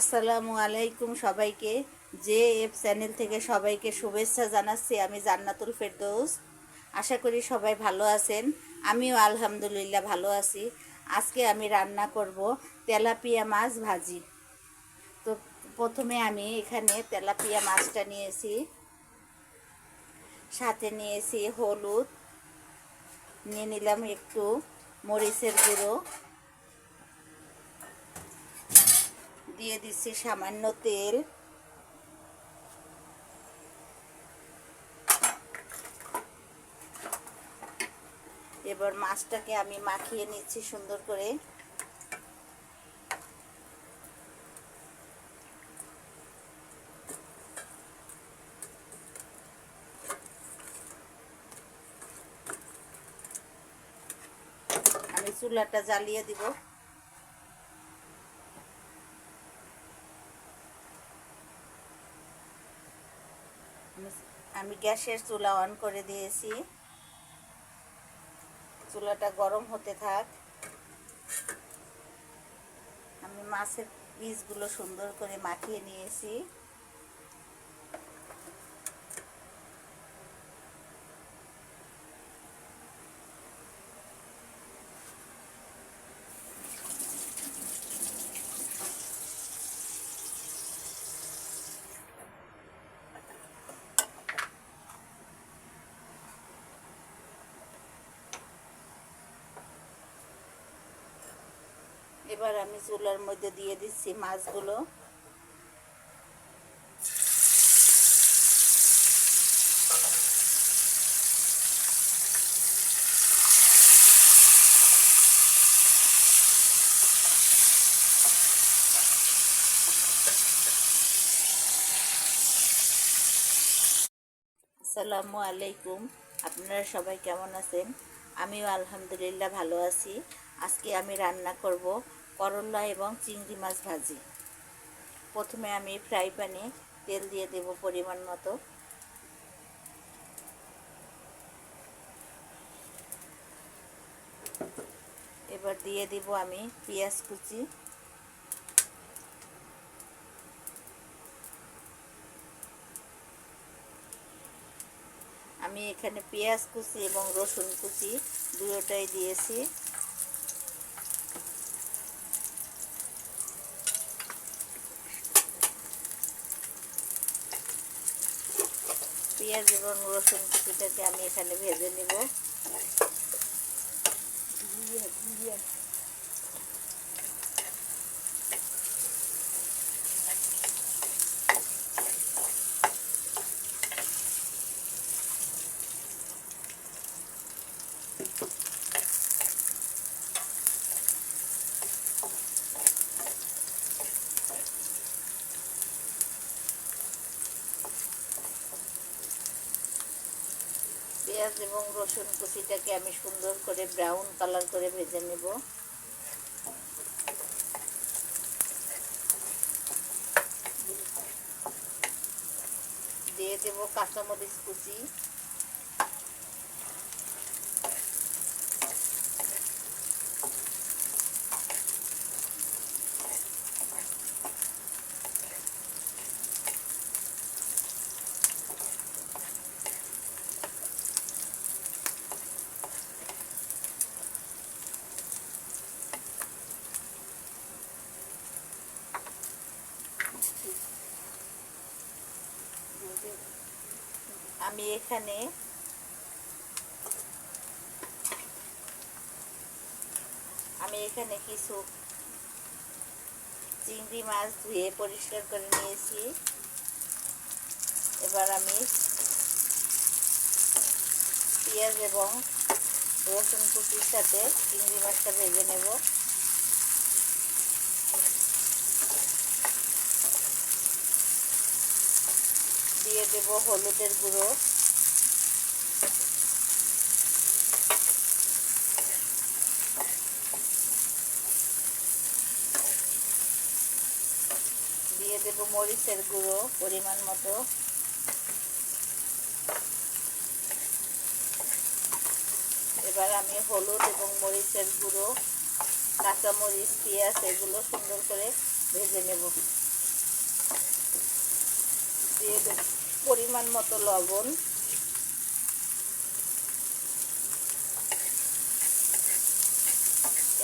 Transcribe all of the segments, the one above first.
আসসালামু আলাইকুম সবাইকে। জে এফ চ্যানেল থেকে সবাইকে শুভেচ্ছা জানাচ্ছি আমি জান্নাতুল ফেরদৌস। আশা করি সবাই ভালো আছেন। আমিও আলহামদুলিল্লাহ ভালো আছি। আজকে আমি রান্না করব তেলাপিয়া মাছ ভাজি। তো প্রথমে আমি এখানে তেলাপিয়া মাছটা নিয়েছি। সাথে নিয়েছি হলুদ। নিয়ে নিলাম একটু মরিচের গুঁড়ো। দিয়ে দিচ্ছি সামান্য তেল। এবার মাছটাকে আমি মাখিয়ে নিচ্ছি সুন্দর করে। আমি চুলাটা জ্বালিয়ে দিব আমি- আমি গ্যাসের চুলা অন করে দিয়েছি। চুলাটা গরম হতে থাক। আমি মাছের পিসগুলো সুন্দর করে মাখিয়ে নিয়েছি। এবার আমি চুলার মধ্যে দিয়ে দিচ্ছি মাছগুলো। আসসালামু আলাইকুম, আপনারা সবাই কেমন আছেন? আমিও আলহামদুলিল্লাহ ভালো আছি। আজকে আমি রান্না করব করলা এবং চিংড়ি মাছ ভাজি। প্রথমে আমি ফ্রাই প্যানে তেল দিয়ে দেব পরিমাণ মতো। এবার দিয়ে দিব আমি পেঁয়াজ কুচি। আমি এখানে পেঁয়াজ কুচি এবং রসুন কুচি দুটোটাই দিয়েছি। পেঁয়াজ এবং রসুন কুচিটাকে আমি এখানে ভেজে নেব পেঁয়াজ এবং রসুন কুচিটাকে আমি সুন্দর করে ব্রাউন কালার করে ভেজে নেব। দিয়ে দেব কাঁচামরিচ কুচি। আমি এখানে আমি এখানে কিছু চিংড়ি মাছ ধুয়ে পরিষ্কার করে নিয়েছি। এবার আমি পেঁয়াজ এবং রসুন কুচির সাথে চিংড়ি মাছটা ভেজে নেব। দিয়ে দেব হলুদের গুঁড়ো। দিয়ে দেব মরিচের গুঁড়ো পরিমাণ মতো। এবার আমি হলুদ এবং মরিচের গুঁড়ো, কাঁচামরিচ, পেঁয়াজ এগুলো সুন্দর করে ভেজে নেব। দিয়ে দেব পরিমাণ মতো লবণ।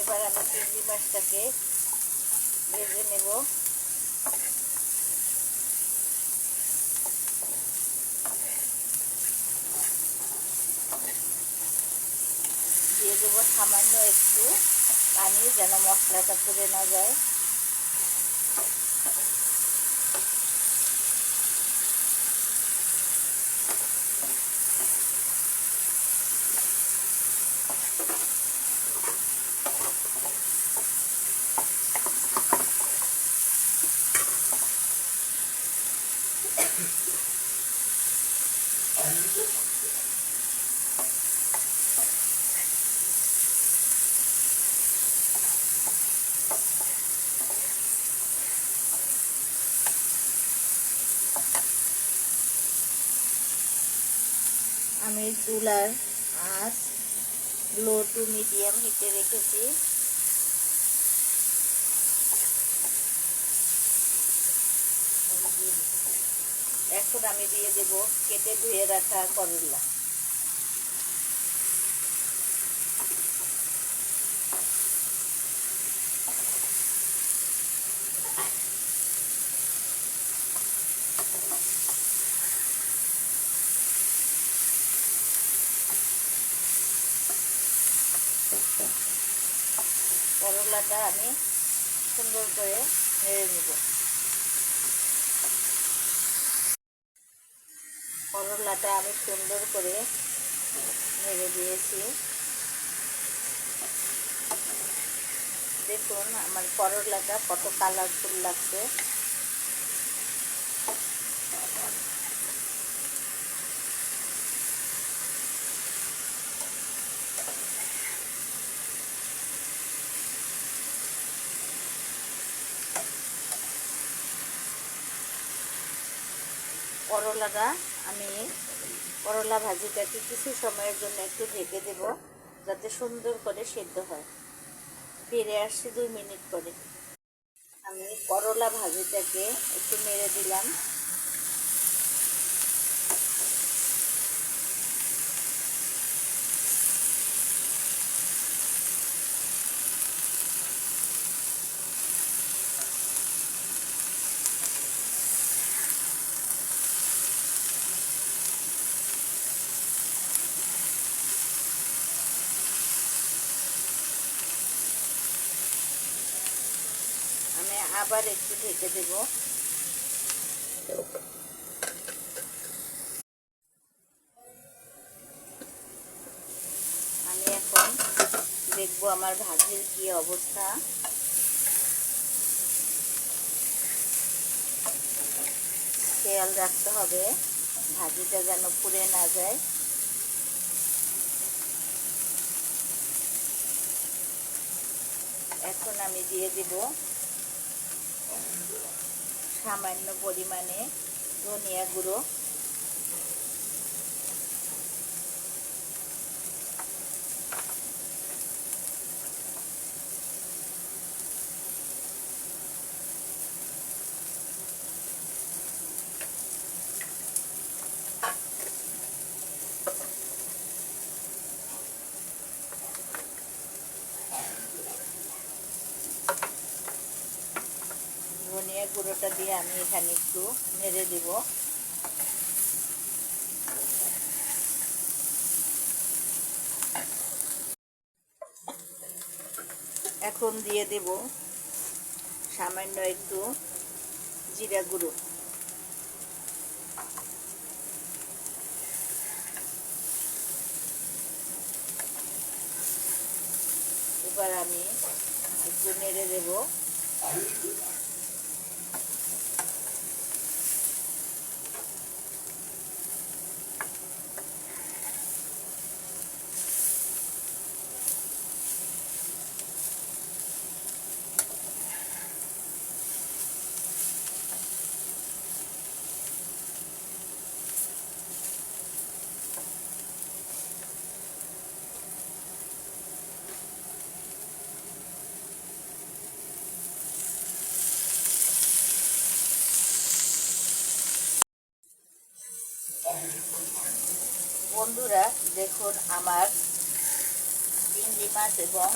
এবার আমি চিংড়ি মাছটাকে ভেজে নেব। দিয়ে দেবো সামান্য একটু পানি যেন মশলাটা পুড়ে না যায়। আমি চুলার আঁচ লো টু মিডিয়াম হিটে রেখেছি। এখন আমি দিয়ে দেব কেটে ধুয়ে রাখা করলা। করলাটা আমি সুন্দর করে নেড়ে নেব। করলাটা আমি সুন্দর করে নেড়ে দিয়েছি। দেখুন আমার করলাটা কত কালারফুল লাগছে। করলাটা আমি করলা ভাজিটাকে কিছু সময়ের জন্য একটু ঢেকে দেব যাতে সুন্দর করে সেদ্ধ হয়। ফিরে আসছি দুই মিনিট পরে। আমি করলা ভাজিটাকে একটু মেরে দিলাম আমি আবার একটু ঢেকে দেব। আমি এখন দেখব আমার ভাজির কি অবস্থা। খেয়াল রাখতে হবে, ভাজিটা যেন পুড়ে না যায়। এখন আমি দিয়ে দিব সামান্য পরিমাণে ধনিয়া গুঁড়ো ধনিয়া গুঁড়োটা দিয়ে আমি এখানে একটু নেড়ে দিব। এখন দিয়ে দেব সামান্য একটু জিরা গুঁড়ো। এবার আমি একটু নেড়ে দেবো। দেখুন আমার চিংড়ি মাছ এবং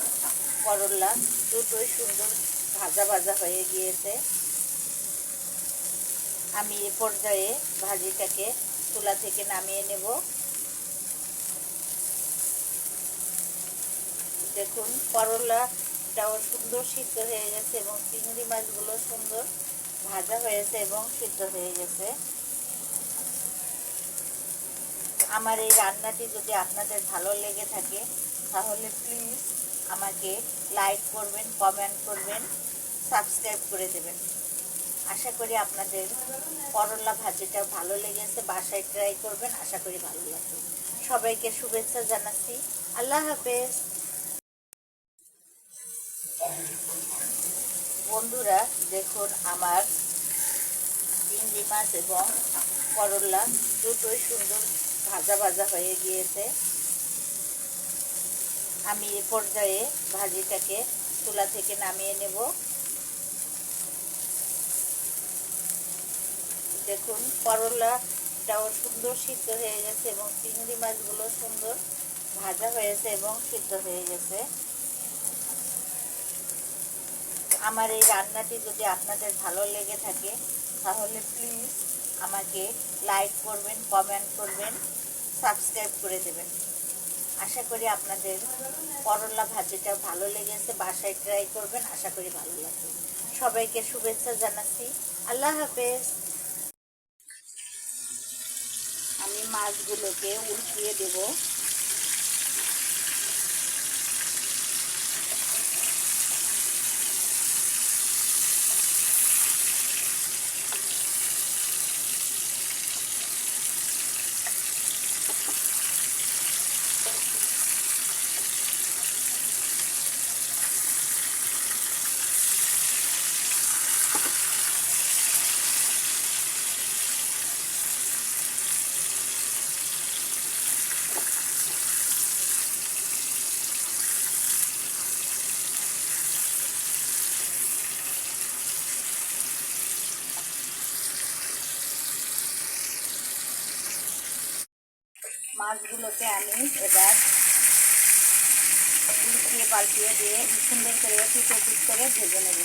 করলা দুটোই সুন্দর ভাজা ভাজা হয়ে গিয়েছে। আমি এ পর্যায়ে ভাজিটাকে চুলা থেকে নামিয়ে নেব। দেখুন, করলাটাও সুন্দর সিদ্ধ হয়ে গেছে এবং চিংড়ি মাছগুলো সুন্দর ভাজা হয়েছে এবং সিদ্ধ হয়ে গেছে। আমার এই রান্নাটি যদি আপনাদের ভালো লেগে থাকে, তাহলে প্লিজ আমাকে লাইক করবেন কমেন্ট করবেন সাবস্ক্রাইব করে দেবেন। আশা করি আপনাদের করলা ভাজিটা ভালো লেগেছে, বাসায় ট্রাই করবেন, আশা করি ভালো লাগবে। সবাইকে শুভেচ্ছা জানাচ্ছি, আল্লাহ হাফেজ। বন্ধুরা, দেখুন আমার চিংড়ি মাছ এবং করলা দুটোই সুন্দর ভাজা ভাজা হয়ে গিয়েছে। আমি এ পর্যায়ে ভাজিটাকে চুলা থেকে নামিয়ে নেব। দেখুন, করলাটাও সুন্দর সিদ্ধ হয়ে গেছে এবং চিংড়ি মাছগুলো সুন্দর ভাজা হয়েছে এবং সিদ্ধ হয়ে গেছে। আমার এই রান্নাটি যদি আপনাদের ভালো লেগে থাকে, তাহলে প্লিজ আমাকে লাইক করবেন কমেন্ট করবেন। সাবস্ক্রাইব করে দেবেন। আশা করি আপনাদের করলা ভাজিটা ভালো লেগেছে, বাসায় ট্রাই করবেন, আশা করি ভালো লাগবে। সবাইকে শুভেচ্ছা জানাচ্ছি। আল্লাহ হাফেজ। আমি মাছগুলোকে উল্টিয়ে দেব। মাছগুলোকে আমি এবার উল্টিয়ে পাল্টিয়ে দিয়ে সুন্দর করে পিঠে পিট করে ভেজে নেব।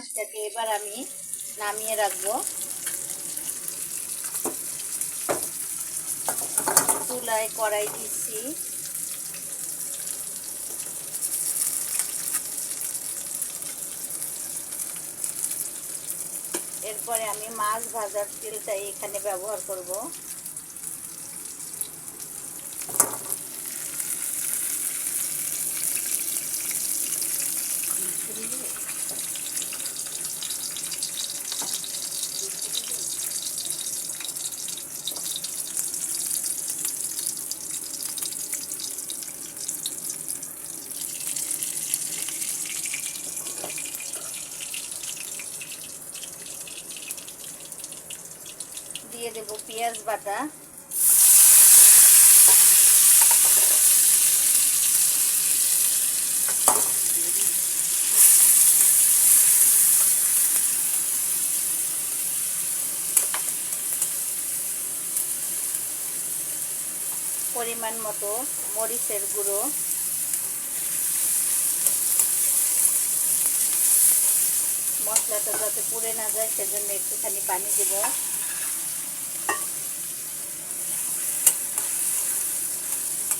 মাছটাকে এবার আমি নামিয়ে রাখব। চুলায় কড়াই দিচ্ছি। এরপরে আমি মাছ ভাজার তেলটাই এখানে ব্যবহার করব দিয়ে দেব পেঁয়াজ বাটা পরিমাণ মতো মরিচের গুঁড়ো। মশলাটা যাতে পুড়ে না যায়, সেজন্য একটুখানি পানি দেব।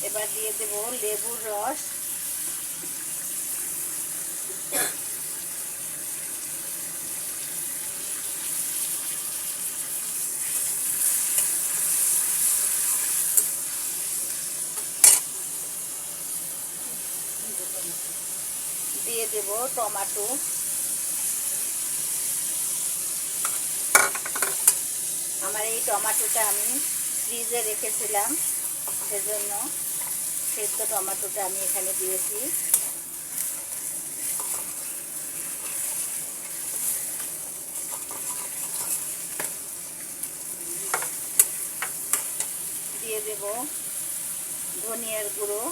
এবার দিয়ে দেব লেবুর রস। টমাটো। আমার এই টমাটোটা আমি ফ্রিজে রেখেছিলাম, সেজন্য সেদ্ধ টমাটোটা আমি এখানে দিয়েছি। দিয়ে দেব ধনিয়ার গুঁড়ো।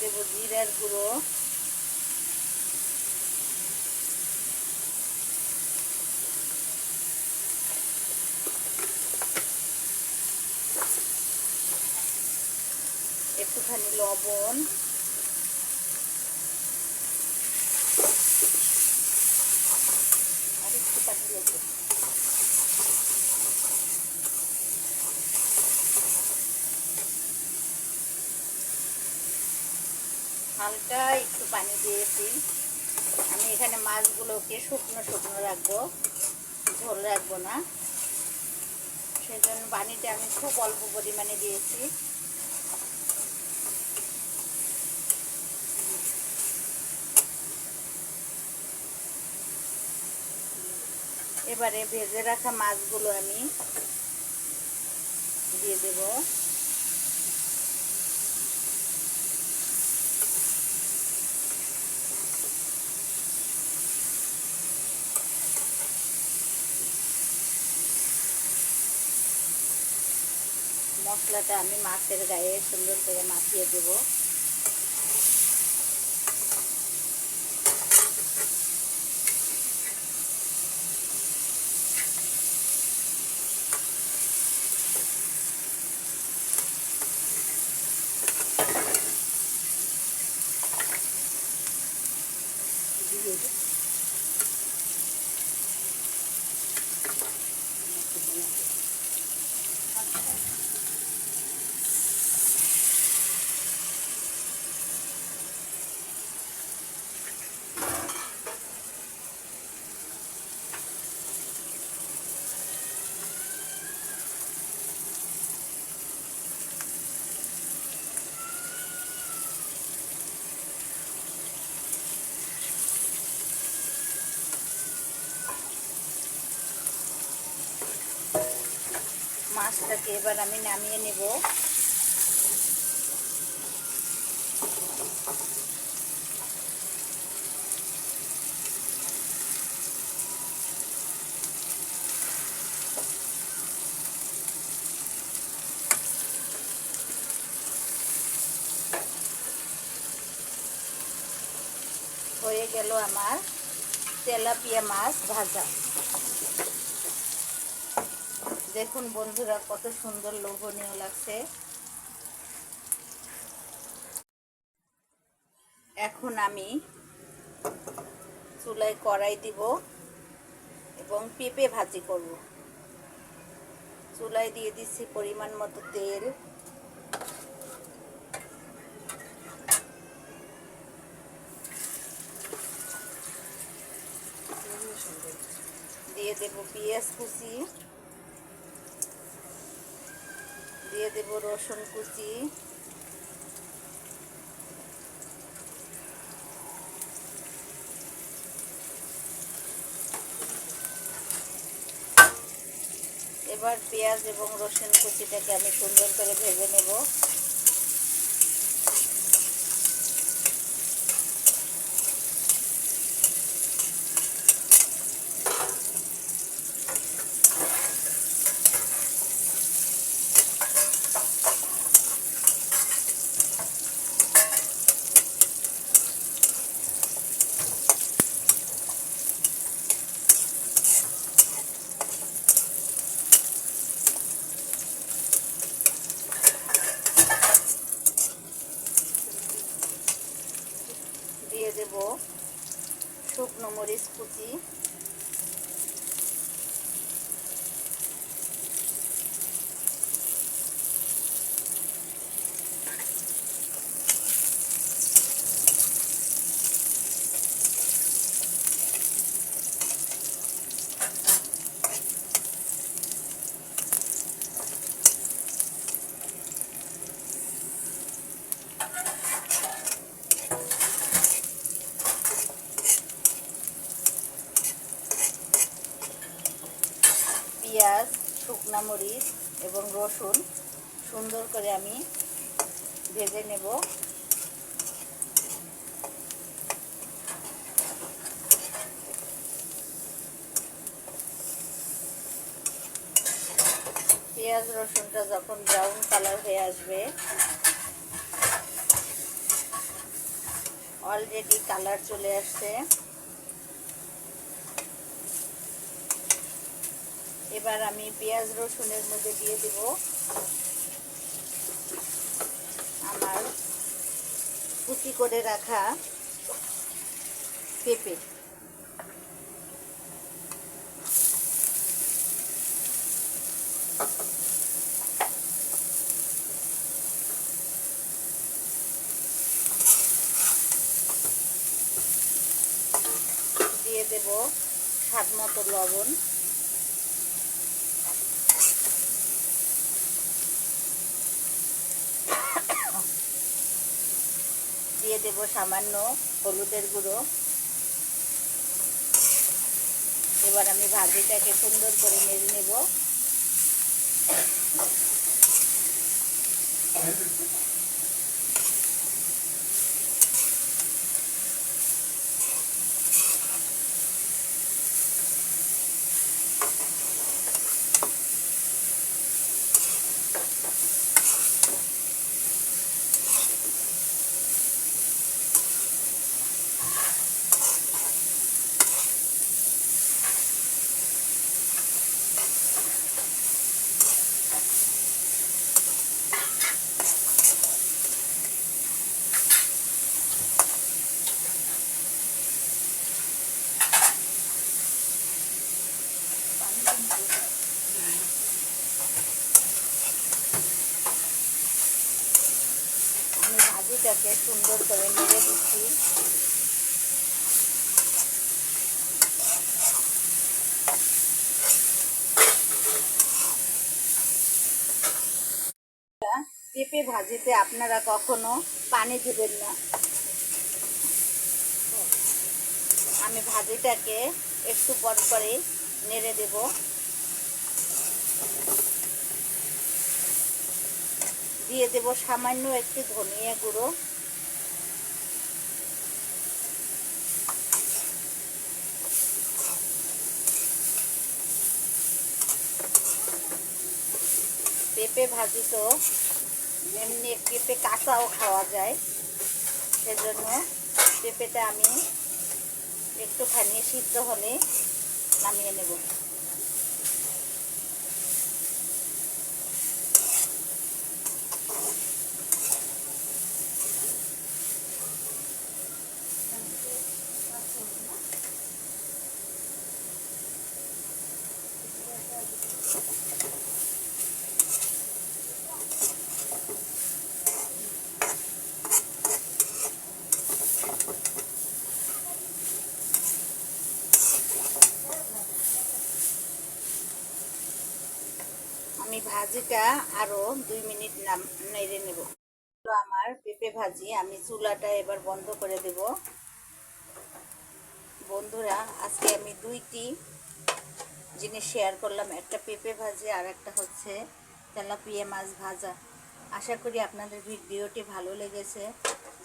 দেব জিরার গুঁড়ো। একটুখানি লবণ। আর একটু পানি হালকা একটু পানি দিয়েছি আমি এখানে মাছগুলোকে শুকনো শুকনো রাখব, ঝোল রাখব না। সেই জন্য পানিটা আমি খুব অল্প পরিমাণে দিয়েছি। এবারে ভেজে রাখা মাছগুলো আমি দিয়ে দেব। মশলাটা আমি মাছের গায়ে সুন্দর করে মাখিয়ে দেবো। মাছটাকে এবার আমি নামিয়ে নেব। হয়ে গেল আমার তেলাপিয়া মাছ ভাজা। দেখুন বন্ধুরা, কত সুন্দর লোভনীয় লাগছে। এখন আমি চুলায় কড়াই দিব এবং পেঁপে ভাজি করব। চুলায় দিয়ে দিচ্ছি পরিমাণ মতো তেল। দিয়ে দেব পেঁয়াজ কুচি। দিয়ে দেব রসুন কুচি। এবার পেঁয়াজ এবং রসুন কুচিটাকে আমি সুন্দর করে ভেজে নেব। করে আমি ভেজে নেব। পেঁয়াজ, রসুনটা যখন ব্রাউন কালার হয়ে আসবে অলরেডি কালার চলে আসছে। এবার আমি পেঁয়াজ, রসুনের মধ্যে দিয়ে দেব আমার কুচি করে রাখা? পেঁপে দিয়ে দেব স্বাদ মতো লবণ দেব সামান্য হলুদের গুঁড়ো। এবার আমি ভাজিটাকে সুন্দর করে নেড়ে নেব। ভাজিটাকে সুন্দর করে নেড়ে দিচ্ছি। পেঁপে ভাজিতে আপনারা কখনো পানি দিবেন না। আমি ভাজিটাকে একটু পর পরে নেড়ে দেব। দিয়ে দেব সামান্য একটু ধনিয়া গুঁড়ো। পেঁপে ভাজি তো, এমনি পেঁপে কাঁচাও খাওয়া যায়। সেজন্য পেঁপেটা আমি একটুখানি সিদ্ধ হলে নামিয়ে নেব আমি ভাজিটা আরও দুই মিনিট নাম নেড়ে নেব। তো আমার পেঁপে ভাজি আমি চুলাটা এবার বন্ধ করে দেব। বন্ধুরা, আজকে আমি দুইটি জিনিস শেয়ার করলাম। একটা পেঁপে ভাজি আর একটা হচ্ছে তেলাপিয়া মাছ ভাজা। আশা করি আপনাদের ভিডিওটি ভালো লেগেছে।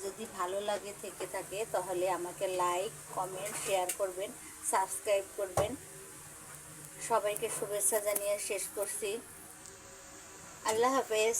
যদি ভালো লাগে থেকে থাকে, তাহলে আমাকে লাইক, কমেন্ট, শেয়ার করবেন, সাবস্ক্রাইব করবেন। সবাইকে শুভেচ্ছা জানিয়ে শেষ করছি। আল্লাহ হাফেজ